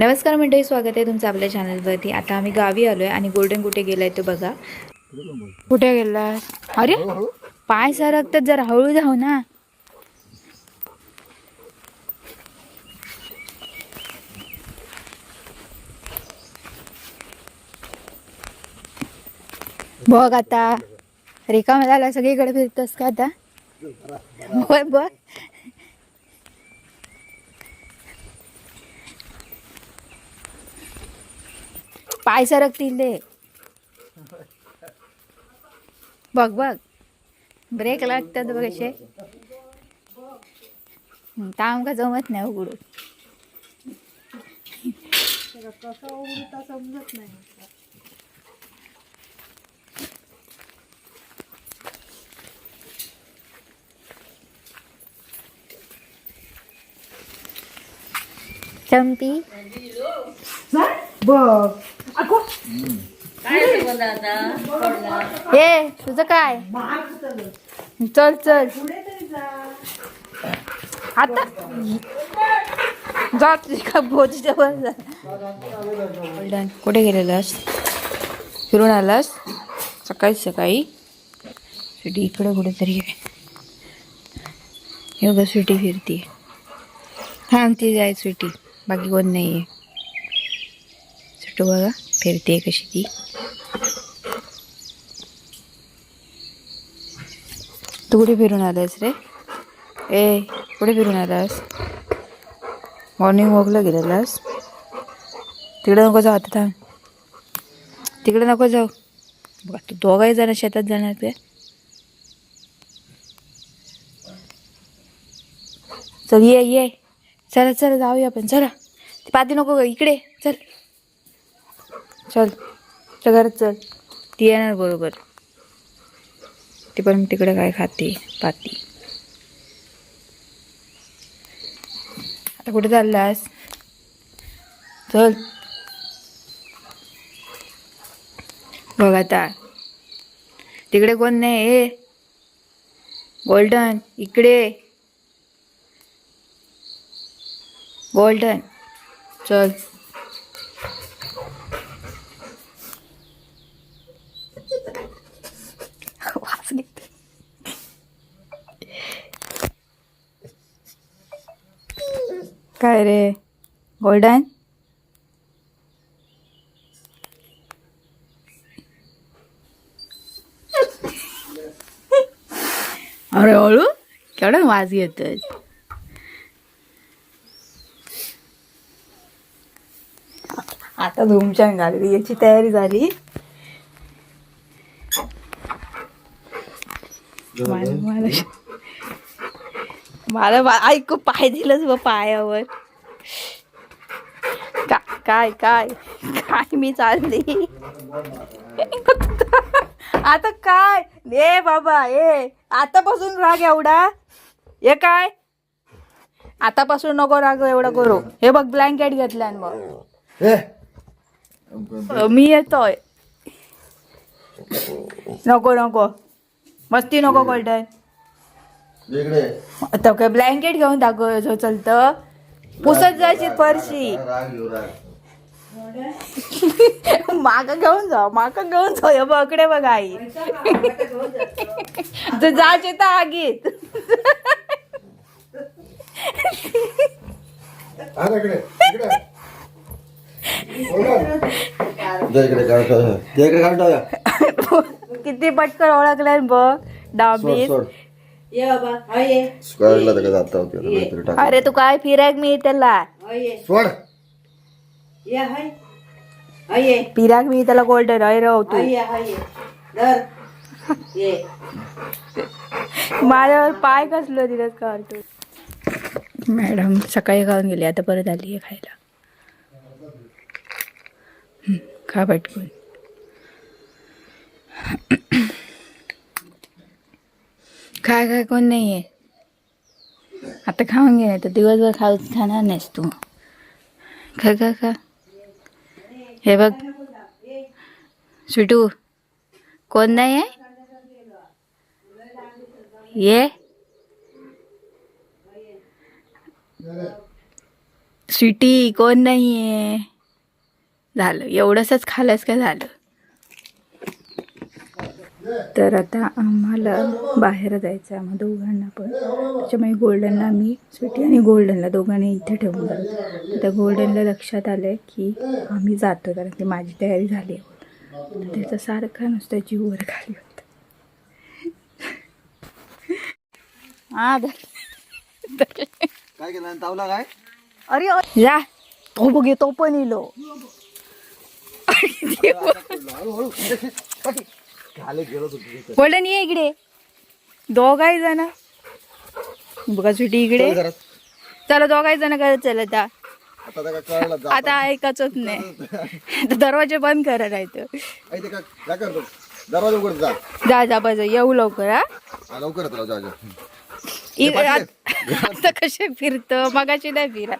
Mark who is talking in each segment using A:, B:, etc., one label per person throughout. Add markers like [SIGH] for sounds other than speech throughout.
A: नमस्कार मंडळी स्वागत आहे तुमचं आपल्या चॅनलवरती आता आम्ही गावी आलो आहे आणि गोल्डन कुठे गेलाय तो बघा. कुठे गेला अरे पाय सरकतात जरा हळू जाऊ ना. बघ आता रिकामा झाला सगळीकडे फिरतोस का आता? बघ. पाय सरकतील ते बघ बघ. ब्रेक लागतात बघ असे. ताम का जमत नाही उघडून. चंपी. ये तुझं काय? चल चल. आता जा तुझी का भोज कुठे गेलेलास? फिरून आलास? सकाळी सकाळी? सिटी इकडे कुठेतरी आहे. हे बघ सिटी फिरती हा ती जाय सिटी. बाकी कोण नाही आहे सुटू बघा फिरते कशी ती. तू कुठे फिरून आलास रे? ए कुठे फिरून आलास मॉर्निंग वॉकला गेलेलास तिकडे नको जाऊ आता थांब. तिकडे नको जाऊ. बघा तू दोघाही जण शेतात जाणार ते चल ये ये. चला चला जाऊया आपण. चला. ती पाती नको इकडे चल. चल त्या घरात चल. ती येणार बरोबर. ती पण तिकडे काय खाते पाती. आता कुठे चाललास? चल. बघ आता. तिकडे कोण नाही ए गोल्डन इकडे. गोल्डन. चल वास घेते काय रे? गोल्डन? अरे हळू केवढा वाज घेत आता धुमछान घालली याची तयारी झाली. मला मला ऐकू पाय दिलंच बा पायावर. का- काय काय काय मी चालली? आता काय? ए बाबा ए आतापासून राग एवढा? हे काय? आतापासून नको राग एवढा करू. हे बघ ब्लँकेट घेतल्यान मग. मी येतोय. नको नको. मस्ती नको गोल्डन
B: इकडे
A: आता काय ब्लँकेट घेऊन दाखव जो चलतं. पुसत जायची फरशी.
B: राग घेऊ राग [LAUGHS]
A: माग घेऊन जा माग घेऊन जा. हे बकडे बघ आई. तू जायचे तर आगीत.
B: आला इकडे इकडे. जा इकडे काढतो ते इकडे काढतो
A: किती पटकन ओळखलाय बघ
B: सोड.
A: डाबीत
B: सोड स्क्वेअरला तर जाता होती आता काहीतरी टाक
A: अरे तू काय फिराक मी त्याला.
B: सोड.
A: फिराक मी त्याला गोल्डन अय राव तू. माझ्यावर पाय कसलो दिलंस काढतो मॅडम सकाळी खाऊन गेली आता परत आली आहे खायला. हं, खा पटकून. काय काय कोण नाही आहे आता खाऊन घे तर दिवसभर खाऊ खाणार नाहीस तू. खा खा खा. हे बघ. सुटू कोण नाही आहे ये. स्वीटी कोण नाही आहे झालं. एवढंसंच खालंस का झालं? तर आता आम्हाला बाहेर जायचं आहे आम्हा दोघांना पण त्याच्यामुळे गोल्डनला मी स्वीटी आणि गोल्डनला दोघांनी इथे ठेवून दिलं आता गोल्डनला लक्षात आलं आहे की आम्ही जातो कारण की माझी तयारी झाली आहे तर त्याचा सारखा नुसतं जीववर खाली होतं हा द-
B: काय केलं तावला काय
A: अरे जा तो बघ तो पण
B: तुझी
A: गोल्डन ये इकडे. दोघाही जण. बघा सुटी इकडे. चला दोघाही जण करत.
B: आता. त्या
A: आता ऐकायचंच नाही. दरवाजे बंद करा राहायचं
B: ऐक ते का काय करतो दरवाजा उघड जा.
A: जा जा बस येऊ लवकर हा. आत- कसे फिरत? मगाशी नाही फिरा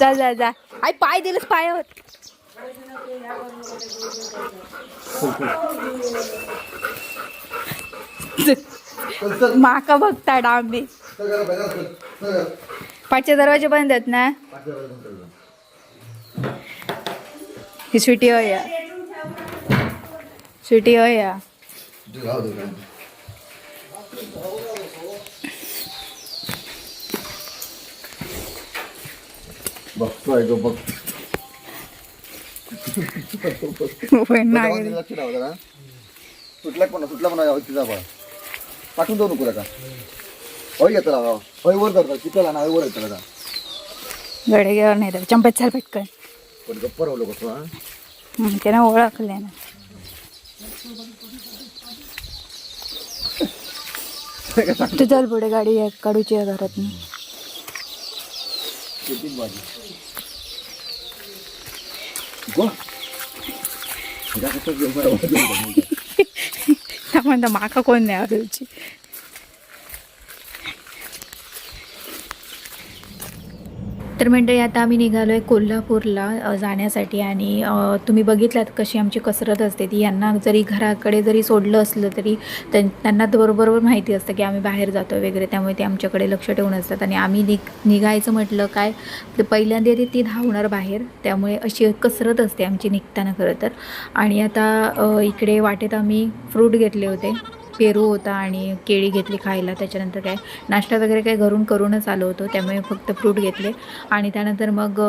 A: जा जा जा. आई पाय दिलंच पायावर.
B: चल चल [LAUGHS]
A: माका बघता डांबे. पाचशे दरवाजे बंद आहेत ना? ही स्वीटी हो स्वीटी हो
B: तू बघतोय बघ सुटला पण सुटला पण तिचा बा पाठवून जाऊ नको का होय येतं राहा होय वर करतो किती ना वर येतं का
A: गडग्यावर नाही तर चंपत चाल पटकन.
B: पण गप्पर राहू नको हा.
A: हं, त्यानं ओळखले ना. तू चल पुढे गाडी काढूची घरात
B: किती बाजी गो हिला कसं घेऊन बरं वाटलं होतं.
A: म्हणता माका कोण नाही आवडची तर मंडळी आता आम्ही निघालो आहे कोल्हापूरला जाण्यासाठी आणि तुम्ही बघितलात कशी आमची कसरत असते. ती यांना जरी घराकडे जरी सोडलं असलं तरी त्यां- त्यांना तर बरोबर माहिती असतं की आम्ही बाहेर जातो वगैरे. त्यामुळे ते आमच्याकडे लक्ष ठेवून असतात आणि आम्ही निघ निघायचं म्हटलं काय तर पहिल्यांदा ती ती धावणार बाहेर. त्यामुळे अशी कसरत असते आमची निघताना खरं तर. आणि आता इकडे वाटेत आम्ही फ्रूट घेतले होते. पेरू होता आणि केळी घेतली खायला त्याच्यानंतर काय नाश्ता वगैरे काय घरून करूनच आलो होतो त्यामुळे फक्त फ्रूट घेतले. आणि त्यानंतर मग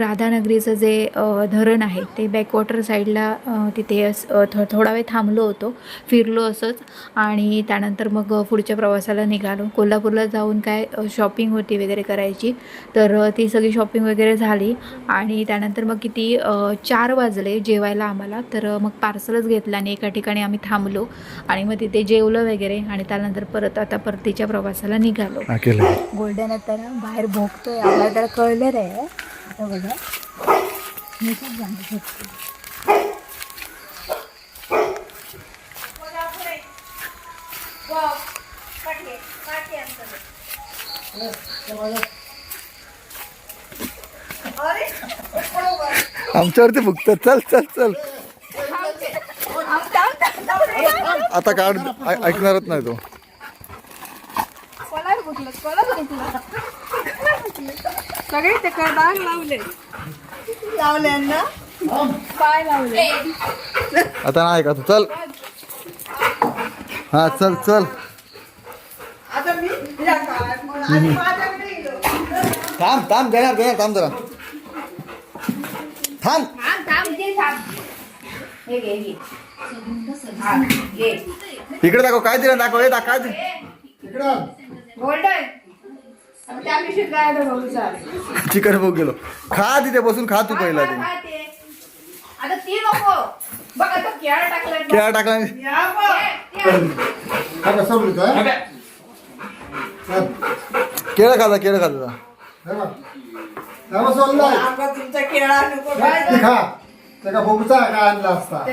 A: राधानगरीचं जे धरण आहे ते बॅकवॉटर साईडला तिथे अस- थो थोडा वेळ थांबलो होतो फिरलो असंच. आणि त्यानंतर मग पुढच्या प्रवासाला निघालो. कोल्हापूरला जाऊन काय शॉपिंग होती वगैरे करायची तर ती सगळी शॉपिंग वगैरे झाली. आणि त्यानंतर मग किती चार वाजले जेवायला आम्हाला तर मग पार्सलच घेतलं आणि एका ठिकाणी आम्ही थांबलो. आणि मग तिथे जेवलं वगैरे आणि त्यानंतर परत आता परतीच्या प्रवासाला निघालो. गोल्डन आता बाहेर भोगतोय. आपल्याला त्याला कळलं रे. आता बघा. मी खूप जाणं शकते
B: आमच्यावरती फुकत चल चल चल. आता काढ ऐ- ऐकणारच नाही तो.
A: सगळे ते लावले. लावले ना पाय लावले.
B: आता नाही ऐका तू चल. हा चल चल. थांब थांब देणार देणार थांब जरा. थांब. दाखव हे दाखव काय दिलं
A: गोल्डन. त्या पिशवीत काय
B: चिकन बघ गेलो. खा तिथे बसून खा तू पहिला ते.
A: आता ती नको. बघ आता केळ टाकलं
B: केळा खाजा केळं. खाजा
A: तुमचा केळा नको
C: त्याला बघूचा काय आणला असता?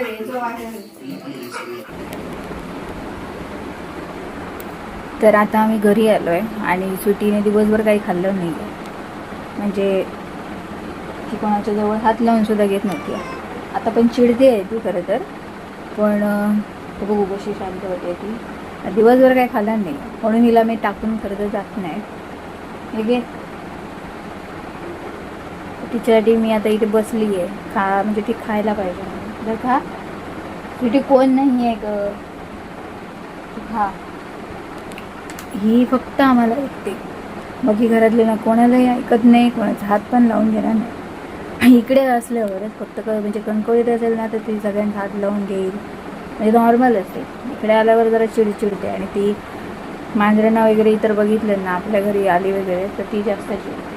A: तर आता आम्ही घरी आलो आहे आणि सुटीने दिवसभर काही खाल्लं नाही आहे म्हणजे ती कोणाच्या जवळ हात लावून सुद्धा घेत नव्हती. आता पण चिडते आहे ती खरं तर. पण बघू कशी शांत होते ती. दिवसभर काही खाल्लं नाही. म्हणून हिला मी टाकून खरं तर जात नाही. हे घे. तिच्यासाठी मी आता इथे बसली आहे खा म्हणजे ती खायला पाहिजे. तर बरं खा तिथे कोण नाही आहे ग खा. ही फक्त आम्हाला ऐकते. बाकी घरातले ना कोणालाही ऐकत नाही कोणाचा हात पण लावून घेणार नाही. इकडे असल्यावरच फक्त क म्हणजे कणकवलीत असेल ना तर ती सगळ्यांचा हात लावून घेईल. म्हणजे नॉर्मल असते. इकडे आल्यावर जरा चिडचिडते. आणि ती मांजरांना वगैरे इतर बघितलं ना आपल्या घरी आली वगैरे तर ती जास्त चिडते.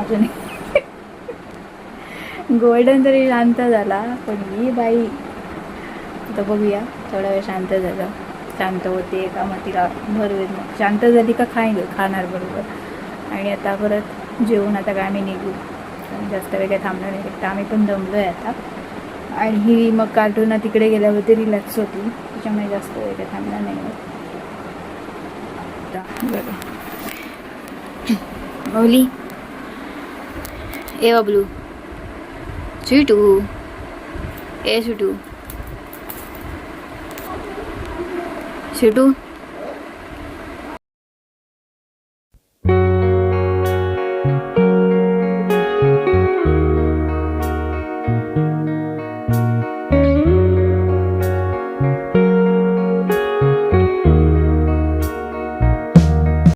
A: अजून गोल्डन तरी शांत झाला पण ही बाई आता बघूया थोडा वेळ शांत झालं. शांत होते का मग तिला बरोबर शांत झाली का खाईन खाणार बरोबर. आणि आता परत जेवून आता काय आम्ही निघू. जास्त वेळ काय थांबणार नाही. फक्त आम्ही पण जमलो आहे आता. आणि ही मग कार्टून तिकडे गेल्यावरती रिलॅक्स होती. त्याच्यामुळे जास्त वेळ काय थांबणार नाही मग. बघा. मौली ए बबलू स्वीटू ए स्वीटू स्वीटू